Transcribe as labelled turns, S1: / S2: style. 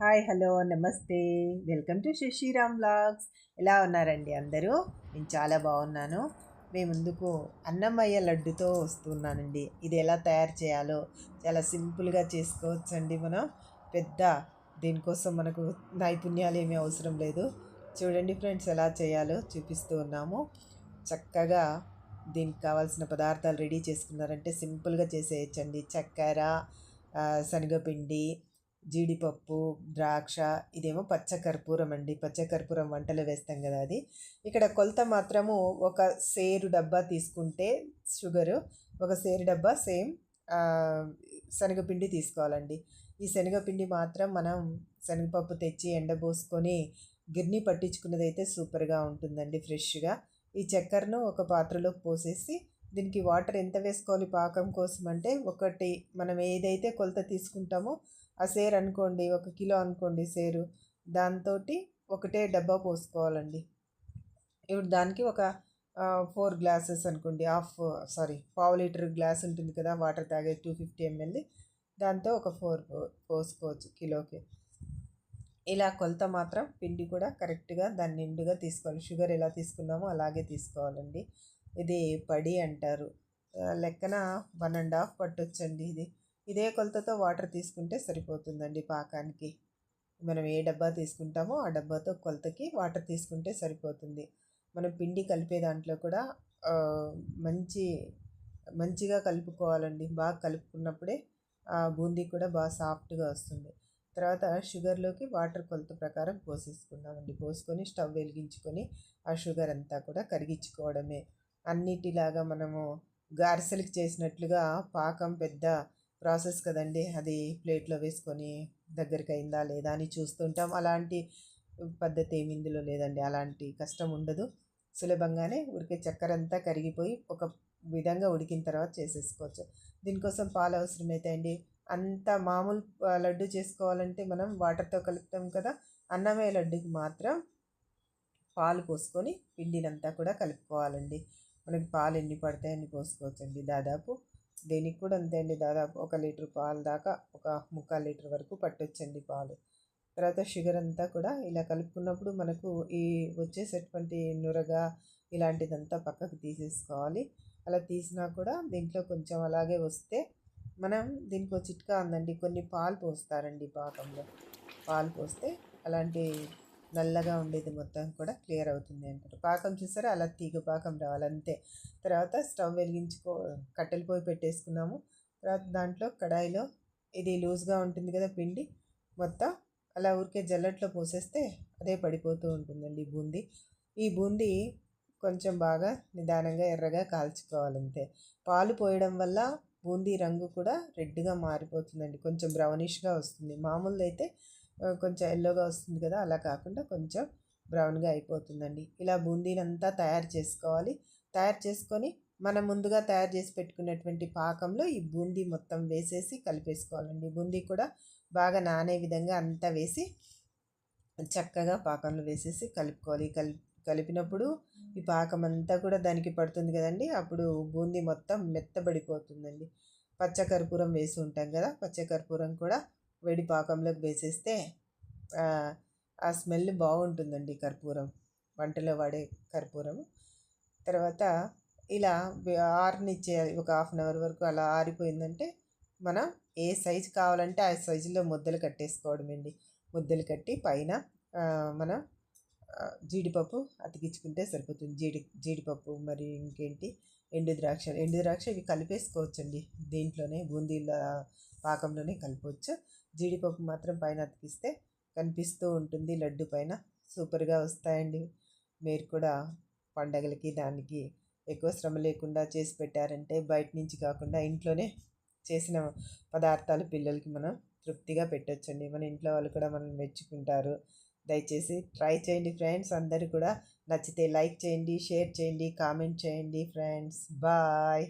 S1: Hi hello నమస్తే. Welcome to Shashiram blogs ఎలా ఉన్నారండి అందరూ? నేను చాలా బాగున్నాను. మీ ముందుకు అన్నమయ్య లడ్డుతో వస్తున్నానండి. ఇది ఎలా తయారు చేయాలో చాలా సింపుల్గా చేసుకోవచ్చండి మనం. పెద్ద దీనికోసం మనకు నైపుణ్యాలు ఏమీ అవసరం లేదు. చూడండి ఫ్రెండ్స్ ఎలా చేయాలో చూపిస్తూ ఉన్నాము. చక్కగా దీనికి కావాల్సిన పదార్థాలు రెడీ చేసుకున్నారంటే సింపుల్గా చేసేయచ్చండి. చక్కెర శనగపిండి జీడిపప్పు ద్రాక్ష ఇదేమో పచ్చకర్పూరం అండి. పచ్చకర్పూరం వంటలు వేస్తాం కదా అది. ఇక్కడ కొలత మాత్రము ఒక సేరు డబ్బా తీసుకుంటే షుగరు ఒక సేరు డబ్బా సేమ్ శనగపిండి తీసుకోవాలండి. ఈ శనగపిండి మాత్రం మనం శనగపప్పు తెచ్చి ఎండబోసుకొని గిర్ని పట్టించుకున్నది అయితే సూపర్గా ఉంటుందండి ఫ్రెష్గా. ఈ చక్కెరను ఒక పాత్రలోకి పోసేసి దీనికి వాటర్ ఎంత వేసుకోవాలి పాకం కోసం అంటే ఒకటి మనం ఏదైతే కొలత తీసుకుంటామో ఆ సేర్ అనుకోండి ఒక కిలో అనుకోండి సేరు దాంతో ఒకటే డబ్బా పోసుకోవాలండి. ఇప్పుడు దానికి ఒక ఫోర్ గ్లాసెస్ అనుకోండి హాఫ్ సారీ పావు లీటర్ గ్లాస్ ఉంటుంది కదా వాటర్ తాగే టూ ఫిఫ్టీ ఎంఎల్ది దాంతో ఒక ఫోర్ పోసుకోవచ్చు కిలోకి. ఇలా కొలత మాత్రం పిండి కూడా కరెక్ట్గా దాన్ని నిండుగా తీసుకోవాలి. షుగర్ ఎలా తీసుకున్నామో అలాగే తీసుకోవాలండి. ఇది పడి అంటారు. లెక్కన వన్ అండ్ హాఫ్ పట్టొచ్చండి ఇది. ఇదే కొలతతో వాటర్ తీసుకుంటే సరిపోతుందండి పాకానికి. మనం ఏ డబ్బా తీసుకుంటామో ఆ డబ్బాతో కొలతకి వాటర్ తీసుకుంటే సరిపోతుంది. మనం పిండి కలిపే దాంట్లో కూడా మంచి మంచిగా కలుపుకోవాలండి. బాగా కలుపుకున్నప్పుడే ఆ బూందీ కూడా బాగా సాఫ్ట్గా వస్తుంది. తర్వాత షుగర్లోకి వాటర్ కొలత ప్రకారం పోసేసుకున్నామండి పోసుకొని స్టవ్ వెలిగించుకొని ఆ షుగర్ అంతా కూడా కరిగించుకోవడమే. అన్నిటిలాగా మనము గారెసలకి చేసినట్లుగా పాకం పెద్ద ప్రాసెస్ కదండి. అది ప్లేట్లో వేసుకొని దగ్గరికి అయిందా లేదా అని చూస్తుంటాం. అలాంటి పద్ధతి ఏమి ఇందులో లేదండి. అలాంటి కష్టం ఉండదు. సులభంగానే ఉడికే చక్కెర అంతా కరిగిపోయి ఒక విధంగా ఉడికిన తర్వాత చేసేసుకోవచ్చు. దీనికోసం పాలు అవసరమైతే అండి అంత మామూలు లడ్డు చేసుకోవాలంటే మనం వాటర్తో కలుపుతాం కదా అన్నమే లడ్డుకి మాత్రం పాలు పోసుకొని పిండినంతా కూడా కలుపుకోవాలండి. మనకి పాలు ఎన్ని పడతాయని పోసుకోవచ్చండి. దాదాపు దీనికి కూడా అంతే అండి. దాదాపు ఒక లీటర్ పాలు దాకా ఒక ముక్కాలు లీటర్ వరకు పట్టొచ్చండి పాలు. తర్వాత షుగర్ అంతా కూడా ఇలా కలుపుకున్నప్పుడు మనకు ఈ వచ్చేసేటువంటి నురగ ఇలాంటిదంతా పక్కకు తీసేసుకోవాలి. అలా తీసినా కూడా దీంట్లో కొంచెం అలాగే వస్తే మనం దీనికి చిట్కా ఉందండి కొన్ని పాలు పోస్తారండి పాకంలో. పాలు పోస్తే అలాంటి నల్లగా ఉండేది మొత్తం కూడా క్లియర్ అవుతుంది అంటారు పాకం చూసారా? అలా తీగ పాకం రావాలంతే తర్వాత స్టవ్ వెలిగించుకో కట్టెల పొయ్యి పెట్టేసుకున్నాము. తర్వాత దాంట్లో కడాయిలో ఇది లూజ్గా ఉంటుంది కదా పిండి మొత్తం అలా ఊరికే జల్లట్లో పోసేస్తే అదే పడిపోతూ ఉంటుందండి బూందీ. ఈ బూందీ కొంచెం బాగా నిదానంగా ఎర్రగా కాల్చుకోవాలంతే. పాలు పోయడం వల్ల బూందీ రంగు కూడా రెడ్గా మారిపోతుందండి. కొంచెం బ్రౌనిష్గా వస్తుంది. మామూలుగా అయితే కొంచెం ఎల్లోగా వస్తుంది కదా అలా కాకుండా కొంచెం బ్రౌన్గా అయిపోతుందండి. ఇలా బూందీని అంతా తయారు చేసుకోవాలి. తయారు చేసుకొని మనం ముందుగా తయారు చేసి పెట్టుకున్నటువంటి పాకంలో ఈ బూందీ మొత్తం వేసేసి కలిపేసుకోవాలండి. బూందీ కూడా బాగా నానే విధంగా అంతా వేసి చక్కగా పాకంలో వేసేసి కలుపుకోవాలి. కలి కలిపినప్పుడు ఈ పాకం అంతా కూడా దానికి పడుతుంది కదండి అప్పుడు బూందీ మొత్తం మెత్తబడిపోతుందండి. పచ్చకర్పూరం వేసి ఉంటాం కదా పచ్చకర్పూరం కూడా వేడి పాకంలోకి వేసేస్తే ఆ స్మెల్ బాగుంటుందండి కర్పూరం. వంటలో వాడే కర్పూరం తర్వాత ఇలా ఆరనిచ్చేయాలి ఒక హాఫ్ అన్ అవర్ వరకు అలా ఆరిపోయిందంటే మనం ఏ సైజు కావాలంటే ఆ సైజులో ముద్దలు కట్టేసుకోవడం అండి ముద్దలు కట్టి పైన మనం జీడిపప్పు అతికించుకుంటే సరిపోతుంది. జీడి జీడిపప్పు మరి ఇంకేంటి? ఎండు ద్రాక్ష. ఎండు ద్రాక్ష ఇవి కలిపేసుకోవచ్చండి. దీంట్లోనే బూందీల పాకంలోనే కలపవచ్చు జీడిపప్పు మాత్రం పైన అతికిస్తే కనిపిస్తూ ఉంటుంది. లడ్డు పైన సూపర్గా వస్తాయండి. మీరు కూడా పండగలకి దానికి ఎక్కువ శ్రమ లేకుండా చేసి పెట్టారంటే బయట నుంచి కాకుండా ఇంట్లోనే చేసిన పదార్థాలు పిల్లలకి మనం తృప్తిగా పెట్టొచ్చండి. మన ఇంట్లో వాళ్ళు కూడా మనం మెచ్చుకుంటారు. దయచేసి ట్రై చేయండి ఫ్రెండ్స్. అందరూ కూడా నచ్చితే లైక్ చేయండి షేర్ చేయండి కామెంట్ చేయండి ఫ్రెండ్స్. బాయ్.